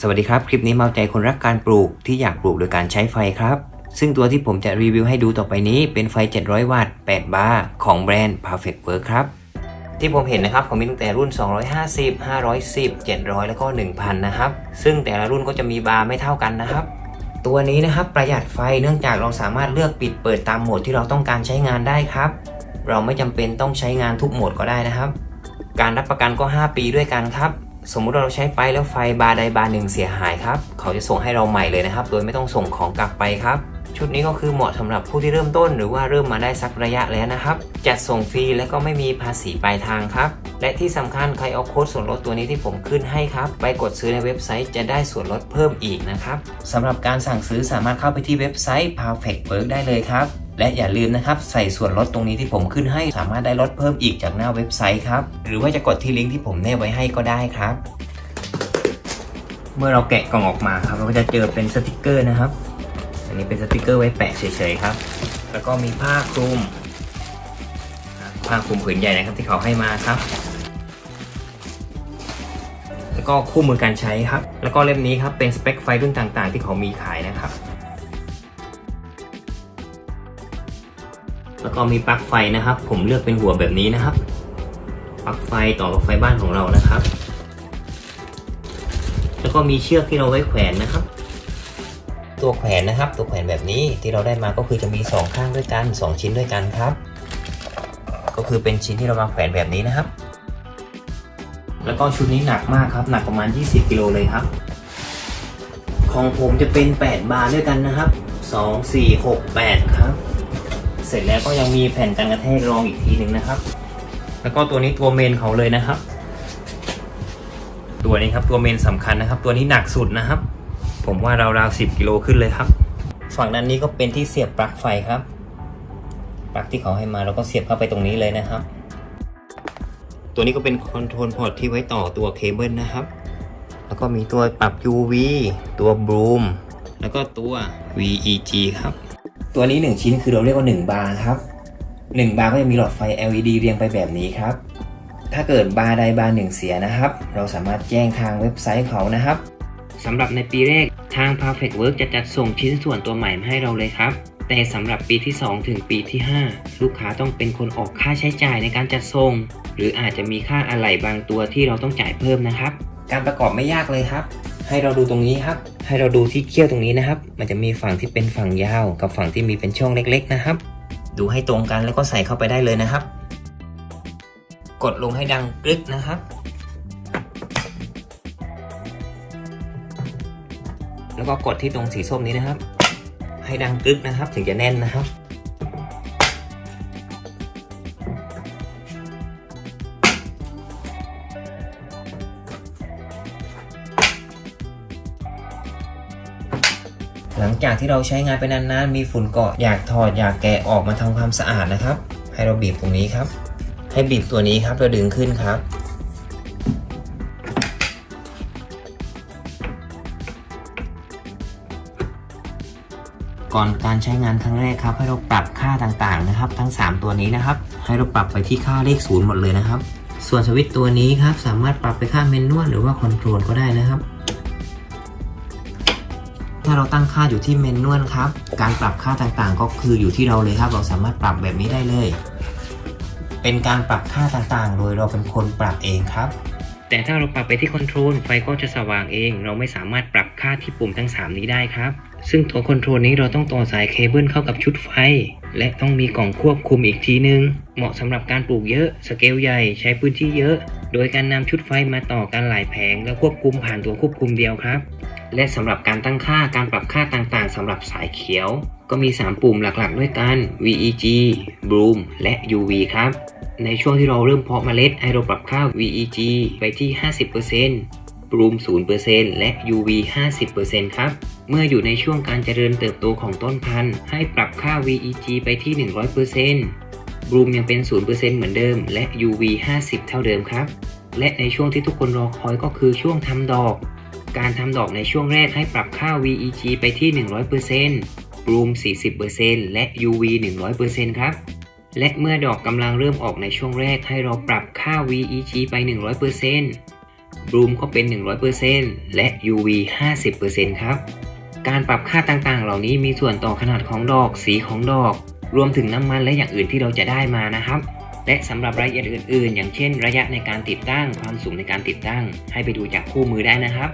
สวัสดีครับ คลิปนี้มาเอาใจคนรักการปลูกที่อยากปลูกโดยการใช้ไฟครับ ซึ่งตัวที่ผมจะรีวิวให้ดูต่อไปนี้เป็นไฟ 700 วัตต์ 8 บาร์ของแบรนด์ Perfect Work ครับ ที่ผมเห็นนะครับเขามีตั้งแต่รุ่น 250 510 700 แล้วก็ 1000 นะครับ ซึ่งแต่ละรุ่นก็จะมีบาร์ไม่เท่ากันนะครับ ตัวนี้นะครับประหยัดไฟเนื่องจากเราสามารถเลือกปิดเปิดตามโหมดที่เราต้องการใช้งานได้ครับ เราไม่จำเป็นต้องใช้งานทุกโหมดก็ได้นะครับ การรับประกันก็ 5 ปีด้วยกันครับ สมมุติเราใช้ไปแล้วไฟบาร์ใดบาร์หนึ่งเสียหายครับ เขาจะส่งให้เราใหม่เลยนะครับ โดยไม่ต้องส่งของกลับไปครับชุดนี้ก็คือเหมาะสำหรับผู้ที่เริ่มต้นหรือว่าเริ่มมาได้สักระยะแล้วนะครับ จัดส่งฟรีและก็ไม่มีภาษีปลายทางครับ และที่สำคัญใครเอาโค้ดส่วนลดตัวนี้ที่ผมขึ้นให้ครับ ไปกดซื้อในเว็บไซต์จะได้ส่วนลดเพิ่มอีกนะครับสำหรับการสั่งซื้อสามารถเข้าไปที่เว็บไซต์ Perfect Work ได้เลยครับ และอย่าลืมนะครับใส่ส่วนลดตรงนี้ที่ผมขึ้นให้สามารถได้ลดเพิ่มอีกจากหน้าเว็บไซต์ครับ หรือว่าจะกดที่ลิงก์ที่ผมแนบไว้ให้ก็ได้ครับ เมื่อเราแกะกล่องออกมาครับเราก็จะเจอเป็นสติกเกอร์นะครับ อันนี้เป็นสติกเกอร์ไว้แปะเฉยๆครับ แล้วก็มีผ้าคลุมผ้าคลุมผืนใหญ่นะครับที่เขาให้มาครับแล้วก็คู่มือการใช้ครับ แล้วก็เล่มนี้ครับเป็นสเปคไฟรุ่นต่างๆ ที่เขามีขายนะครับ แล้วก็มีปลั๊กไฟนะครับ ผมเลือกเป็นหัวแบบนี้นะครับปลั๊กไฟต่อกับไฟบ้านของเรานะครับ แล้วก็มีเชือกที่เราไว้แขวนนะครับ ตัวแขวนนะครับ ตัวแขวนแบบนี้ที่เราได้มาก็คือจะมี 2 ข้างด้วยกัน 2 ชิ้นด้วยกันครับ ก็คือเป็นชิ้นที่เรามาแขวนแบบนี้นะครับ แล้วก็ชุดนี้หนักมากครับ หนักประมาณ 20กิโลเลยครับ ของผมจะเป็น 8 บาร์ด้วยกันนะครับ 2 4 6 8 ครับ เสร็จแล้วก็ยังมีแผ่นกันกระแทกรองอีกทีหนึ่งนะครับ แล้วก็ตัวนี้ตัวเมนเขาเลยนะครับ ตัวนี้ครับตัวเมนสำคัญนะครับ ตัวนี้หนักสุดนะครับ ผมว่าราวๆ10กิโลขึ้นเลยครับ ฝั่งด้านนี้ก็เป็นที่เสียบปลั๊กไฟครับปลั๊กที่เขาให้มาเราก็เสียบเข้าไปตรงนี้เลยนะครับ ตัวนี้ก็เป็นคอนโทรลพอร์ตที่ไว้ต่อตัวเคเบิลนะครับ แล้วก็มีตัวปรับ UV ตัวบลูมแล้วก็ตัว VEG ครับ ตัวนี้ 1 ชิ้นคือเราเรียกว่า 1 บาร์ครับ 1 บาร์ก็จะมีหลอดไฟ LED เรียงไปแบบนี้ครับ ถ้าเกิดบาร์ใดบาร์หนึ่งเสียนะครับ เราสามารถแจ้งทางเว็บไซต์เขานะครับสำหรับในปีแรกทาง Perfect Work จะจัดส่งชิ้นส่วนตัวใหม่มาให้เราเลยครับ แต่สำหรับปีที่ 2 ถึงปีที่ 5 ลูกค้าต้องเป็นคนออกค่าใช้จ่ายในการจัดส่ง หรืออาจจะมีค่าอะไหล่บางตัวที่เราต้องจ่ายเพิ่มนะครับ การประกอบไม่ยากเลยครับ ให้เราดูตรงนี้ครับ ให้เราดูที่เขี้ยวตรงนี้นะครับ มันจะมีฝั่งที่เป็นฝั่งยาว กับฝั่งที่มีเป็นช่องเล็ก ๆ นะครับ ดูให้ตรงกันแล้วก็ใส่เข้าไปได้เลยนะครับ กดลงให้ดังกรึกนะครับ แล้วก็กดที่ตรงสีส้มนี้นะครับ ให้ดังกึกนะครับ ถึงจะแน่นนะครับ หลังจากที่เราใช้งานไปนานๆ มีฝุ่นเกาะอยากถอดอยากแกะออกมาทำความสะอาดนะครับ ให้เราบีบตรงนี้ครับ ให้บีบตัวนี้ครับแล้วดึงขึ้นครับ ก่อนการใช้งานครั้งแรกครับ ให้เราปรับค่าต่างๆนะครับ ทั้ง 3 ตัวนี้นะครับ ให้เราปรับไปที่ค่าเลขศูนย์หมดเลยนะครับ ส่วนสวิตตัวนี้ครับสามารถปรับไปค่าเมนนวลหรือว่าคอนโทรลก็ได้นะครับ ถ้าเราตั้งค่าอยู่ที่เมนนวลครับ การปรับค่าต่างๆ ก็คืออยู่ที่เราเลยครับ เราสามารถปรับแบบนี้ได้เลย เป็นการปรับค่าต่างๆ โดยเราเป็นคนปรับเองครับแต่ถ้าเราปรับไปที่คอนโทรลไฟก็จะสว่างเอง เราไม่สามารถปรับค่าที่ปุ่มทั้ง 3 นี้ได้ครับ ซึ่งตัวคอนโทรลนี้เราต้องต่อสายเคเบิลเข้ากับชุดไฟ และต้องมีกล่องควบคุมอีกทีนึง เหมาะสำหรับการปลูกเยอะสเกลใหญ่ใช้พื้นที่เยอะ โดยการนำชุดไฟมาต่อกันหลายแผง แล้วควบคุมผ่านตัวควบคุมเดียวครับ และสำหรับการตั้งค่าการปรับค่าต่างๆสำหรับสายเขียว ก็มี 3 ปุ่มหลักๆ ด้วยกัน VEG Bloom และ UV ครับ ในช่วงที่เราเริ่มเพาะเมล็ดให้เราปรับค่า VEG ไปที่ 50% Bloom 0%และ UV 50%ครับ เมื่ออยู่ในช่วงการเจริญเติบโตของต้นพันธุ์ ให้ปรับค่า VEG ไปที่ 100% Bloom ยังเป็น 0%เหมือนเดิม และ UV 50 เท่าเดิมครับ และในช่วงที่ทุกคนรอคอยก็คือช่วงทำดอก การทำดอกในช่วงแรกให้ปรับค่า VEG ไปที่ 100% Bloom 40%และ UV 100%ครับ และเมื่อดอกกำลังเริ่มออกในช่วงแรกให้เราปรับค่า VEG ไป 100%รูมก็เป็น 100%และ UV 50%ครับ การปรับค่าต่างๆ เหล่านี้มีส่วนต่อขนาดของดอก สีของดอก รวมถึงน้ำมันและอย่างอื่นที่เราจะได้มานะครับ และสำหรับรายละเอียดอื่น ๆ อย่างเช่น ระยะในการติดตั้ง ความสูงในการติดตั้ง ให้ไปดูจากคู่มือได้นะครับ